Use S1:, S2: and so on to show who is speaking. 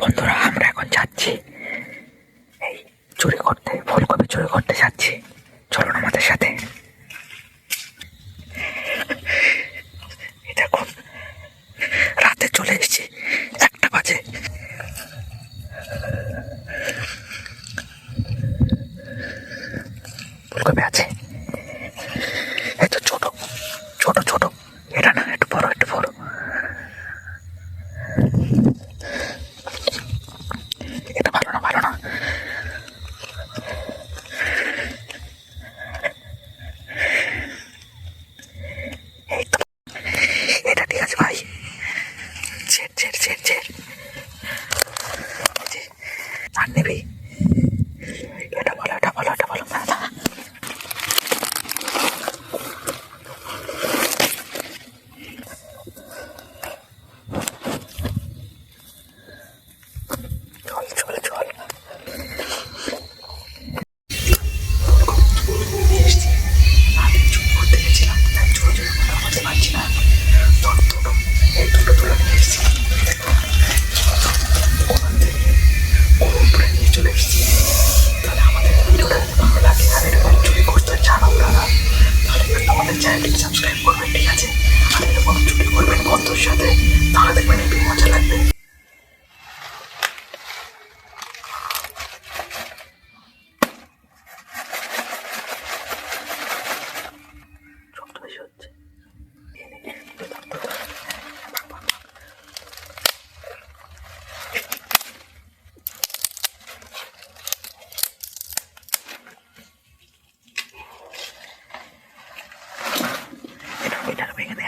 S1: বন্ধুরা, আমরা এখন যাচ্ছি। এই চুরি করতে, ফুলকপি চুরি করতে যাচ্ছি। চলুন আমাদের সাথে। দেখুন রাতে চলে এসেছি, একটা বাজে। ফুলকপি আছে। এই ছোট ছোট ছোট। এটা না, একটু বড় একটু বড়। চ্যানেলটিকে সাবস্ক্রাইব করবেন ঠিক আছে? আর এরকম ছুটি করবেন বন্ধুর সাথে তাহলে 干了杯饮料。